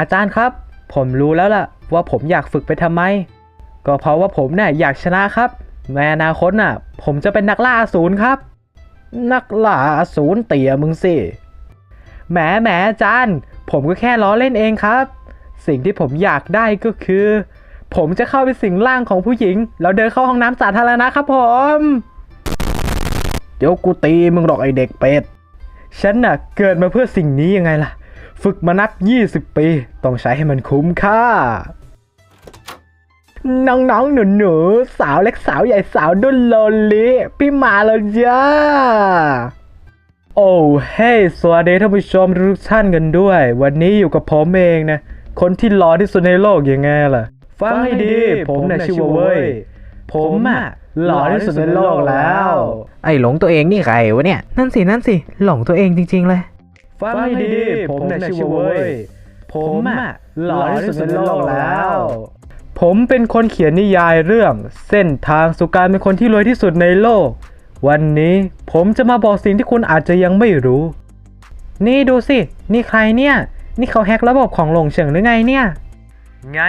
อาจารย์ครับ ผมรู้แล้วล่ะ ว่าผมอยากฝึกไปทำไม ก็เพราะว่าผมเนี่ยอยากชนะครับในอนาคตน่ะ ผมจะเป็นนักล่าอสูรครับ นักล่าอสูรเตี่ยมึงสิแหมแหมอาจารย์ ผมก็แค่ล้อเล่นเองครับ สิ่งที่ผมอยากได้ก็คือ ผมจะเข้าไปสิงร่างของผู้หญิง แล้วเดินเข้าห้องน้ำสาธารณะครับผม เดี๋ยวกูตีมึงหรอกไอเด็กเป็ด ฉันน่ะเกิดมาเพื่อสิ่งนี้ยังไงล่ะ ฝึกมานัก20 ปี ต้องใช้ให้มันคุ้มค่า น้องๆ หนูๆ สาวเล็กสาวใหญ่สาวดุนโลลิพี่มาแล้วจ้า โอ้เฮ้สวัสดีท่านผู้ชมทุกท่านกันด้วย วันนี้อยู่กับผมเองนะ คนที่หล่อที่สุดในโลกยังไงล่ะ ฟังให้ดี ผมน่ะชื่อว่าเว้ย ผมอะหล่อที่สุดในโลกแล้ว ไอ้หลงตัวเองนี่ใครวะเนี่ย นั่นสิ นั่นสิ หลงตัวเองจริง ๆ เลย ฟังให้ดี ผมน่ะชื่อว่าเว้ย ผมอะหล่อที่สุดในโลกแล้ว ผมเป็นคนเขียนนิยายเรื่อง เส้นทางสู่การเป็นคนที่รวยที่สุดในโลก วันนี้ผมจะมาบอกสิ่งที่คุณอาจจะยังไม่รู้ นี่ดูสิ นี่ใครเนี่ย นี่เขาแฮกระบบของหลงเฉิงหรือไงเนี่ย ไง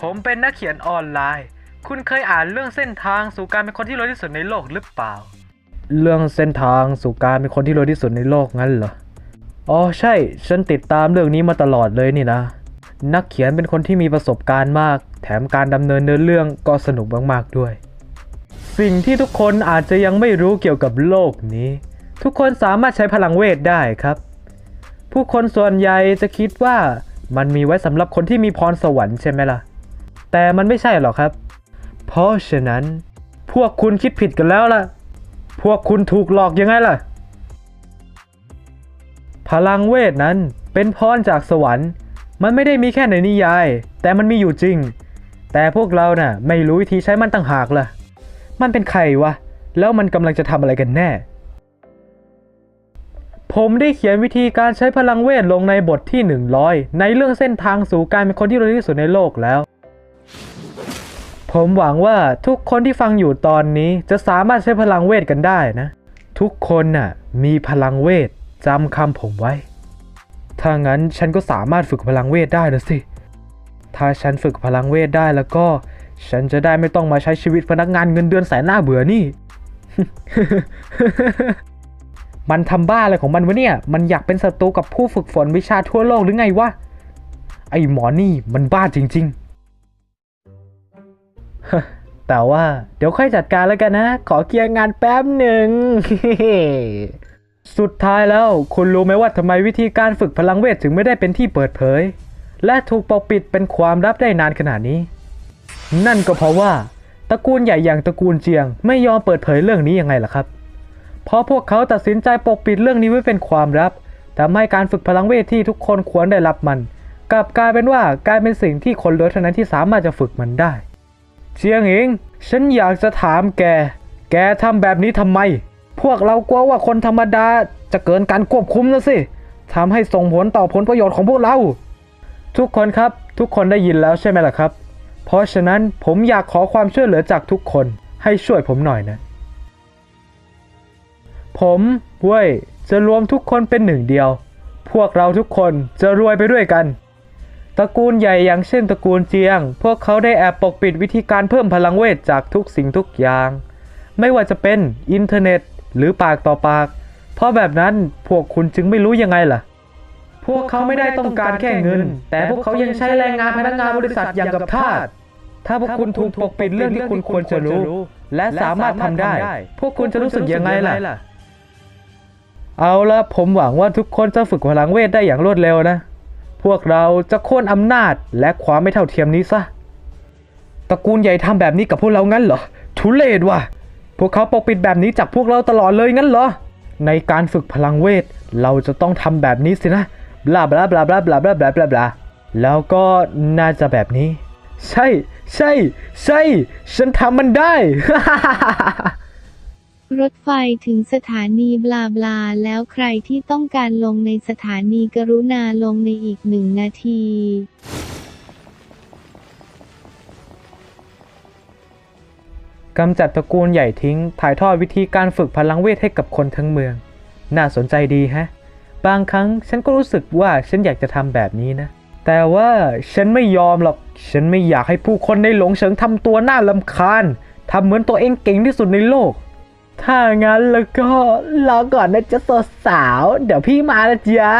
ผมเป็นนักเขียนออนไลน์ คุณเคยอ่านเรื่องเส้นทางสู่การเป็นคนที่รวยที่สุดในโลกหรือเปล่า เรื่องเส้นทางสู่การเป็นคนที่รวยที่สุดในโลกงั้นเหรอ อ๋อใช่ ฉันติดตามเรื่องนี้มาตลอดเลยนี่นะ นักเขียนเป็นคนที่มีประสบการณ์มาก แถมการดำเนินเนื้อเรื่องก็สนุกมากๆด้วย สิ่งที่ทุกคนอาจจะยังไม่รู้เกี่ยวกับโลกนี้ ทุกคนสามารถใช้พลังเวทได้ครับ ผู้คนส่วนใหญ่จะคิดว่ามันมีไว้สำหรับคนที่มีพรสวรรค์ใช่ไหมล่ะ แต่มันไม่ใช่หรอกครับ เพราะฉะนั้น พวกคุณคิดผิดกันแล้วล่ะ พวกคุณถูกหลอกยังไงล่ะ พลังเวทนั้นเป็นพรจากสวรรค์ มันไม่ได้มีแค่ในนิยาย แต่มันมีอยู่จริง แต่พวกเราน่ะ ไม่รู้วิธีใช้มันต่างหากล่ะ มันเป็นใครวะ แล้วมันกำลังจะทำอะไรกันแน่ ผมได้เขียนวิธีการใช้พลังเวทลงในบทที่ 100 ในเรื่องเส้นทางสู่การเป็นคนที่รวยที่สุดในโลกแล้ว ผมหวังว่าทุกคนที่ฟังอยู่ตอนนี้จะสามารถใช้พลังเวทกันได้นะ ทุกคนน่ะ มีพลังเวท จำคำผมไว้ ถ้างั้นฉันก็สามารถฝึกพลังเวทได้นะสิ ถ้าฉันฝึกพลังเวทได้แล้วก็ ฉันจะได้ไม่ต้องมาใช้ชีวิตพนักงานเงินเดือนแสนหน้าเบื่อนี่ มันทำบ้าอะไรของมันวะเนี่ย มันอยากเป็นศัตรูกับผู้ฝึกฝนวิชาทั่วโลกหรือไงวะ ไอ้หมอนี่มันบ้าจริง ๆแต่ว่าเดี๋ยวค่อยจัดการแล้วกันนะ ขอเคลียร์งานแป๊บหนึ่ง สุดท้ายแล้วคุณรู้ไหมว่าทำไมวิธีการฝึกพลังเวทถึงไม่ได้เป็นที่เปิดเผย และถูกปกปิดเป็นความลับได้นานขนาดนี้ นั่นก็เพราะว่าตระกูลใหญ่อย่างตระกูลเจียง ไม่ยอมเปิดเผยเรื่องนี้ยังไงล่ะครับเพราะพวกเขาตัดสินใจปกปิดเรื่องนี้ไว้เป็นความลับทำให้การฝึกพลังเวทที่ทุกคนควรได้รับมันกลับกลายเป็นว่ากลายเป็นสิ่งที่คนรวยเท่านั้นที่สามารถจะฝึกมันได้ เชียงหญิง ฉันอยากจะถามแก แกทำแบบนี้ทำไม พวกเรากลัวว่าคนธรรมดาจะเกินการควบคุมนะสิทำให้ส่งผลต่อผลประโยชน์ของพวกเรา ทุกคนครับทุกคนได้ยินแล้วใช่ไหมล่ะครับ เพราะฉะนั้นผมอยากขอความช่วยเหลือจากทุกคนให้ช่วยผมหน่อยนะ ผมเว้ยจะรวมทุกคนเป็นหนึ่งเดียว พวกเราทุกคนจะรวยไปด้วยกันตระกูลใหญ่อย่างเช่นตระกูลเจียง พวกเขาได้แอบปกปิดวิธีการเพิ่มพลังเวทจากทุกสิ่งทุกอย่าง ไม่ว่าจะเป็นอินเทอร์เน็ต หรือปากต่อปาก เพราะแบบนั้นพวกคุณจึงไม่รู้ยังไงล่ะ พวกเขาไม่ได้ต้องการแค่เงิน แต่พวกเขายังใช้แรงงานพนักงานบริษัทอย่างกับทาสถ้าพวกคุณถูกปกปิดเรื่องที่คุณควรจะรู้ และสามารถทำได้ พวกคุณจะรู้สึกยังไงล่ะ เอาละผมหวังว่าทุกคนจะฝึกพลังเวทได้อย่างรวดเร็วนะ พวกเราจะโค่นอำนาจและความไม่เท่าเทียมนี้ซะตระกูลใหญ่ทำแบบนี้กับพวกเรางั้นเหรอทุเลศว่ะ พวกเขาปกปิดแบบนี้จากพวกเราตลอดเลยงั้นเหรอ ในการฝึกพลังเวท เราจะต้องทำแบบนี้สินะบลาบลาบลาบลาบลาบลาบลาบลาบลาแล้วก็น่าจะแบบนี้ ใช่ ใช่ ใช่ ฉันทำมันได้ รถไฟถึงสถานีบลาบลา แล้วใครที่ต้องการลงในสถานีกรุณาลงในอีกหนึ่งนาที กำจัดตระกูลใหญ่ทิ้ง ถ่ายทอดวิธีการฝึกพลังเวทให้กับคนทั้งเมือง น่าสนใจดีฮะ บางครั้งฉันก็รู้สึกว่าฉันอยากจะทำแบบนี้นะ แต่ว่าฉันไม่ยอมหรอก ฉันไม่อยากให้ผู้คนในหลงเฉิงทำตัวน่าลำคาญทำเหมือนตัวเองเก่งที่สุดในโลก ถ้างั้นแล้วก็รอก่อนนะจ๊ะสาว เดี๋ยวพี่มานะจ๊ะ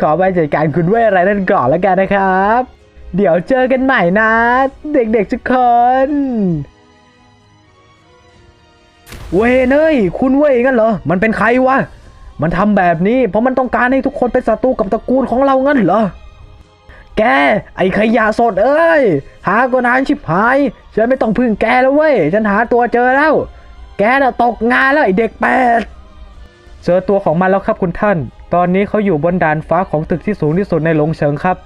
ขอไปจัดการคุณเว่ยอะไรนั่นก่อนแล้วกันนะครับ เดี๋ยวเจอกันใหม่นะ เด็กๆทุกคน เวยเนยคุณเวยงั้นเหรอ มันเป็นใครวะ มันทำแบบนี้ เพราะมันต้องการให้ทุกคนเป็นศัตรูกับตระกูลของเรางั้นเหรอ แก ไอ้ขยะสดเอ้ย หาก็นานชิบหาย ฉันไม่ต้องพึ่งแกแล้วเว้ย ฉันหาตัวเจอแล้ว แกน่ะตกงานแล้วไอ้เด็กแปด เจอตัวของมันแล้วครับคุณท่าน ตอนนี้เขาอยู่บนดานฟ้าของตึกที่สูงที่สุดในหลงเฉิงครับ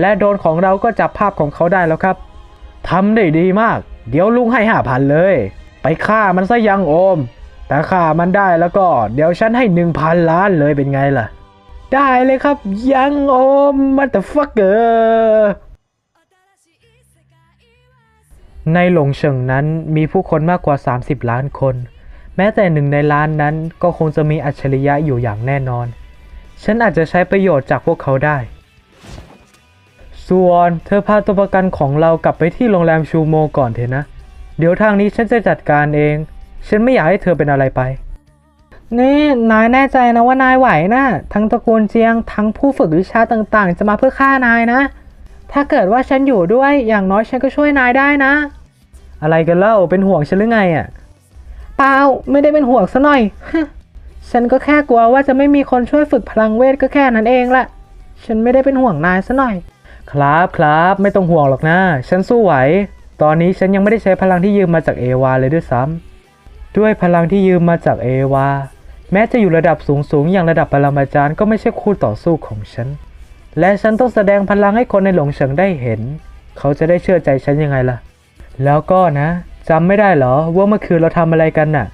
และโดนของเราก็จับภาพของเขาได้แล้วครับทำได้ดีมาก เดี๋ยวลุงให้ห้าพันเลย ไปฆ่ามันซะยังโอม แต่ฆ่ามันได้แล้วก็ เดี๋ยวฉันให้หนึ่งพันล้านเลยเป็นไงล่ะ ได้เลยครับยังโอมมาแต่ฟักเกอร์ในหลงเฉิงนั้นมีผู้คนมากกว่า 30 ล้านคน แม้แต่หนึ่งในล้านนั้นก็คงจะมีอัจฉริยะอยู่อย่างแน่นอน ฉันอาจจะใช้ประโยชน์จากพวกเขาได้ ส่วนเธอพาตัวประกันของเรากลับไปที่โรงแรมชูโมก่อนเถอะนะ เดี๋ยวทางนี้ฉันจะจัดการเอง ฉันไม่อยากให้เธอเป็นอะไรไป นี่นายแน่ใจนะว่านายไหวนะทั้งตระกูลเจียงทั้งผู้ฝึกวิชาต่างๆ จะมาเพื่อฆ่านายนะ ถ้าเกิดว่าฉันอยู่ด้วยอย่างน้อยฉันก็ช่วยนายได้นะ อะไรกันเล่าเป็นห่วงฉันหรือไงอะเปล่าไม่ได้เป็นห่วงซะหน่อย ฉันก็แค่กลัวว่าจะไม่มีคนช่วยฝึกพลังเวทก็แค่นั้นเองแหละฉันไม่ได้เป็นห่วงนายซะหน่อย ครับครับไม่ต้องห่วงหรอกนะ ฉันสู้ไหว ตอนนี้ฉันยังไม่ได้ใช้พลังที่ยืมมาจากเอวาเลยด้วยซ้ำด้วยพลังที่ยืมมาจากเอวา แม้จะอยู่ระดับสูงสูงอย่างระดับปรมาจารย์ก็ไม่ใช่คู่ต่อสู้ของฉัน และฉันต้องแสดงพลังให้คนในหลงเฉิงได้เห็น เขาจะได้เชื่อใจฉันยังไงล่ะ แล้วก็นะจำไม่ได้เหรอว่าเมื่อคืนเราทำอะไรกันน่ะ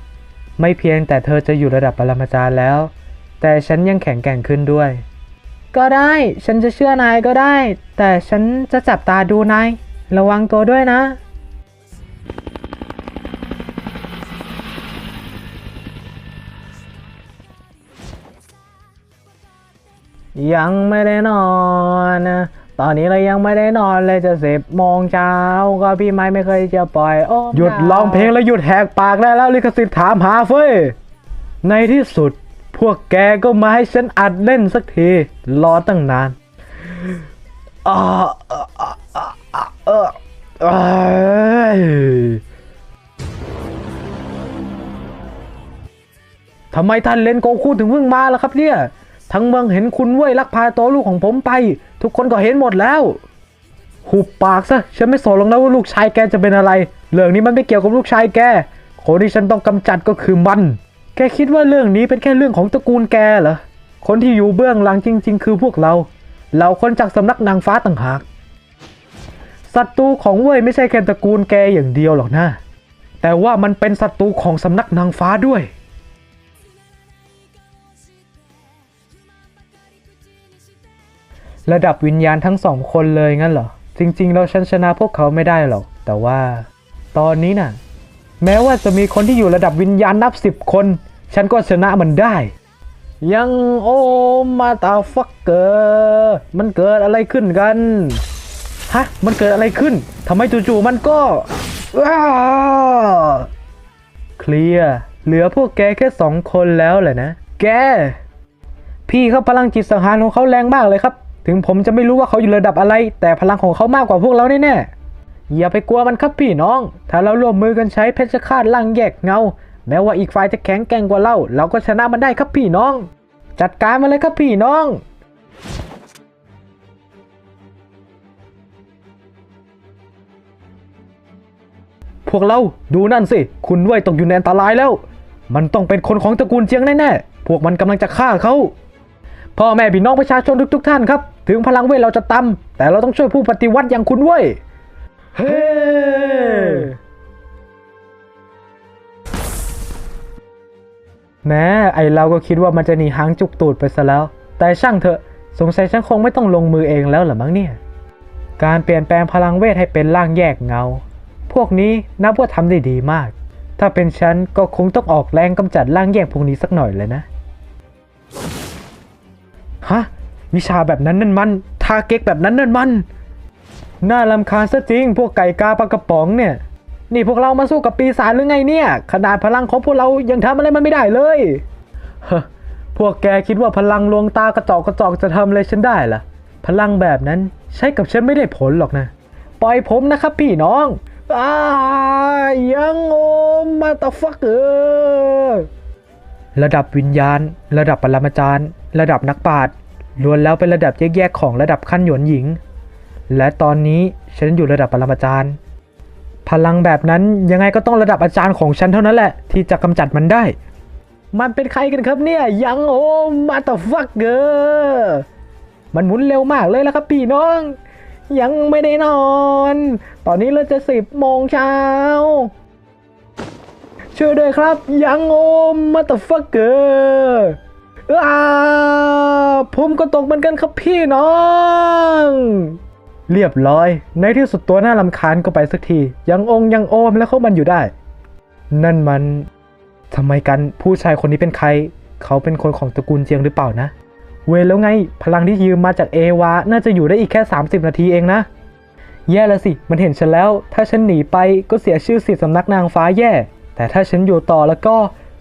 ไม่เพียงแต่เธอจะอยู่ระดับปรมาจารย์แล้ว แต่ฉันยังแข็งแกร่งขึ้นด้วย ก็ได้ ฉันจะเชื่อนายก็ได้ แต่ฉันจะจับตาดูนาย ระวังตัวด้วยนะ ยังไม่ได้นอนนะตอนนี้เรายังไม่ได้นอนเลยจะสิบโมงเช้าก็พี่ไม้ไม่เคยจะปล่อยโอ้หยุดร้องเพลงแล้วหยุดแหกปากได้แล้วลิขสิทธิ์ถามหาเฟ้ย ในที่สุดพวกแกก็มาให้ฉันอัดเล่นสักที รอตั้งนานอ่าอ่าอ่าอ่าอ่า เออเอยทำไมท่านเลนโกคูถึงเพิ่งมาล่ะครับเนี่ย ทั้งเมืองเห็นคุณเว้ยลักพาตัวลูกของผมไป ทุกคนก็เห็นหมดแล้ว หุบปากซะ ฉันไม่สนหรอกนะว่าลูกชายแกจะเป็นอะไร เรื่องนี้มันไม่เกี่ยวกับลูกชายแก คนที่ฉันต้องกำจัดก็คือมัน แกคิดว่าเรื่องนี้เป็นแค่เรื่องของตระกูลแกเหรอ คนที่อยู่เบื้องหลังจริง ๆ คือพวกเรา เราคนจากสำนักนางฟ้าต่างหาก ศัตรูของเว่ยไม่ใช่แค่ตระกูลแกอย่างเดียวหรอกนะ แต่ว่ามันเป็นศัตรูของสำนักนางฟ้าด้วย ระดับวิญญาณทั้งสองคนเลยงั้นเหรอ จริงๆเราฉันชนะพวกเขาไม่ได้หรอก แต่ว่า ตอนนี้น่ะ แม้ว่าจะมีคนที่อยู่ระดับวิญญาณนับสิบคน ฉันก็ชนะมันได้ยังโอมาตาฟักเกอร์มันเกิดอะไรขึ้นกัน ฮะ มันเกิดอะไรขึ้นทำไมจู่ๆมันก็อ้าเคลียร์เหลือพวกแกแค่สองคนแล้วแหละนะ แก พี่เขาพลังจิตสังหารของเขาแรงมากเลยครับ ถึงผมจะไม่รู้ว่าเขาอยู่ระดับอะไร แต่พลังของเขามากกว่าพวกเราแน่ๆอย่าไปกลัวมันครับพี่น้อง ถ้าเราร่วมมือกันใช้เพชฌฆาตล่างแยกเงา แม้ว่าอีกฝ่ายจะแข็งแกร่งกว่าเรา เราก็ชนะมันได้ครับพี่น้อง จัดการมันเลยครับพี่น้อง พวกเราดูนั่นสิ คุณเว่ยตกอยู่ในอันตรายแล้ว มันต้องเป็นคนของตระกูลเจียงแน่ๆ พวกมันกำลังจะฆ่าเขาพ่อแม่พี่น้องประชาชนทุกๆท่านครับ ถึงพลังเวทเราจะต่ำแต่เราต้องช่วยผู้ปฏิวัติอย่างคุณเว้ยเฮ้แม้ไอเราก็คิดว่ามันจะหนีหางจุกตูดไปซะแล้ว แต่ช่างเถอะสงสัยฉันคงไม่ต้องลงมือเองแล้วหรอมั้งเนี่ย การเปลี่ยนแปลงพลังเวทให้เป็นร่างแยกเงา พวกนี้นับว่าทำได้ดีมาก ถ้าเป็นฉันก็คงต้องออกแรงกำจัดร่างแยกพวกนี้สักหน่อยเลยนะ ฮะ วิชาแบบนั้นนั่นมันทาเก๊กแบบนั้นนั่นมัน น่าลำคาญซะจริง พวกไก่กาปลากระป๋องเนี่ย นี่พวกเรามาสู้กับปีศาจหรือไงเนี่ย ขนาดพลังของพวกเรายังทำอะไรมันไม่ได้เลยฮพวกแกคิดว่าพลังลวงตากระจอกกระจอกจะทำอะไรฉันได้ล่ะ พลังแบบนั้นใช้กับฉันไม่ได้ผลหรอกนะ ปล่อยผมนะครับพี่น้อง ยังโอมมาตาฟักเออระดับวิญญาณ ระดับปรมาจารย์ ระดับนักปราชญ์ล้วนแล้วเป็นระดับแยกๆของระดับขั้นหยวนหญิง และตอนนี้ฉันอยู่ระดับปรมาจารย์ พลังแบบนั้นยังไงก็ต้องระดับอาจารย์ของฉันเท่านั้นแหละ ที่จะกำจัดมันได้ มันเป็นใครกันครับเนี่ยยังโอมมาตาฟักเกอร์มันหมุนเร็วมากเลยละครับพี่น้อง ยังไม่ได้นอน ตอนนี้เราจะสิบโมงเช้า ช่วยด้วยครับ ยังโอมาตฟักเกอร์อ้าผมก็ตกเหมือนกันครับพี่น้อง เรียบร้อย ในที่สุดตัวหน้าลำคาญก็ไปสักที ยังองยังโอมแล้วเขามันอยู่ได้ นั่นมันทำไมกันผู้ชายคนนี้เป็นใคร เขาเป็นคนของตระกูลเจียงหรือเปล่านะ เวรแล้วไง พลังที่ยืมมาจากเอวา น่าจะอยู่ได้อีกแค่ 30 นาทีเองนะ แย่แล้วสิ มันเห็นฉันแล้ว ถ้าฉันหนีไปก็เสียชื่อเสียสำนักนางฟ้าแย่ แต่ถ้าฉันอยู่ต่อแล้วก็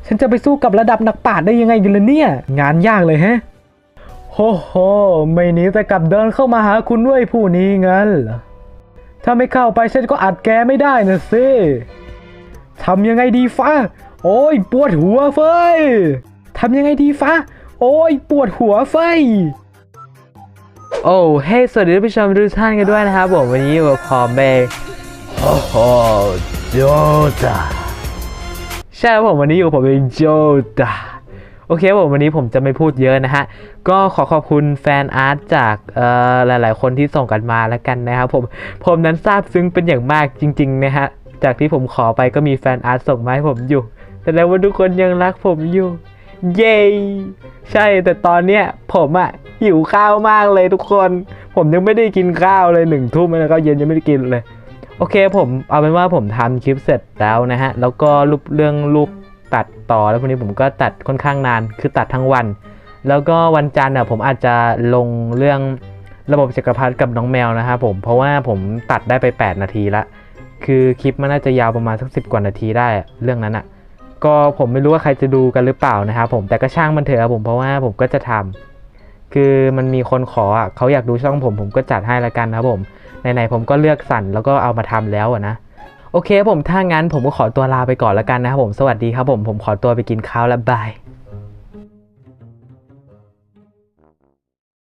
ฉันจะไปสู้กับระดับนักปราชญ์ได้ยังไงกันล่ะเนี่ย งานยากเลยแฮะโหโห ไม่หนีแต่กลับเดินเข้ามาหาคุณด้วยผู้นี้งั้นเหรอ ถ้าไม่เข้าไปฉันก็อัดแกไม่ได้นะสิทำยังไงดีฟ้า โอ้ยปวดหัวเฟยทำยังไงดีฟ้า โอ้ยปวดหัวเฟโอ้เฮ้สวัสดีท่านผู้ชมทุกท่านกันด้วยนะครับผมวันนี้อยู่กับพอมเบย์โอ้โหโจตาใช่ครับผมวันนี้อยู่กับผมเป็นโจดาโอเคครับผมวันนี้ผมจะไม่พูดเยอะนะฮะ ก็ขอขอบคุณแฟนอาร์ตจากเอ่อหลาย ๆ คนที่ส่งกันมาแล้วกันนะครับผมผมนั้นซาบซึ้งเป็นอย่างมากจริง ๆ นะฮะ จากที่ผมขอไปก็มีแฟนอาร์ตส่งมาให้ผมอยู่ แต่แล้วว่าทุกคนยังรักผมอยู่ เย้ใช่แต่ตอนเนี้ยผมอะหิวข้าวมากเลยทุกคน ผมยังไม่ได้กินข้าวเลยหนึ่งทุ่มแล้วก็เย็นยังไม่ได้กินเลย โอเคผมเอาเป็นว่าผมทำคลิปเสร็จแล้วนะฮะ แล้วก็รูปเรื่องรูปตัดต่อแล้วพวกนี้ผมก็ตัดค่อนข้างนานคือตัดทั้งวัน แล้วก็วันจันทร์อะผมอาจจะลงเรื่องระบบจักรพรรดิกับน้องแมวนะครับผมเพราะว่าผมตัดได้ไป 8 นาทีละ คือคลิปมันน่าจะยาวประมาณสักสิกว่านาทีได้เรื่องนั้นอะ ก็ผมไม่รู้ว่าใครจะดูกันหรือเปล่านะครับผมแต่ก็ช่างมันเถอะผมเพราะว่าผมก็จะทำคือมันมีคนขออะเขาอยากดูช่องผมผมก็จัดให้ละกันนะผมไหนๆผมก็เลือกสั่นแล้วก็เอามาทำแล้วนะโอเคผมถ้างั้นผมก็ขอตัวลาไปก่อนละกันนะครับผมสวัสดีครับผมผมขอตัวไปกินข้าวแล้วบาย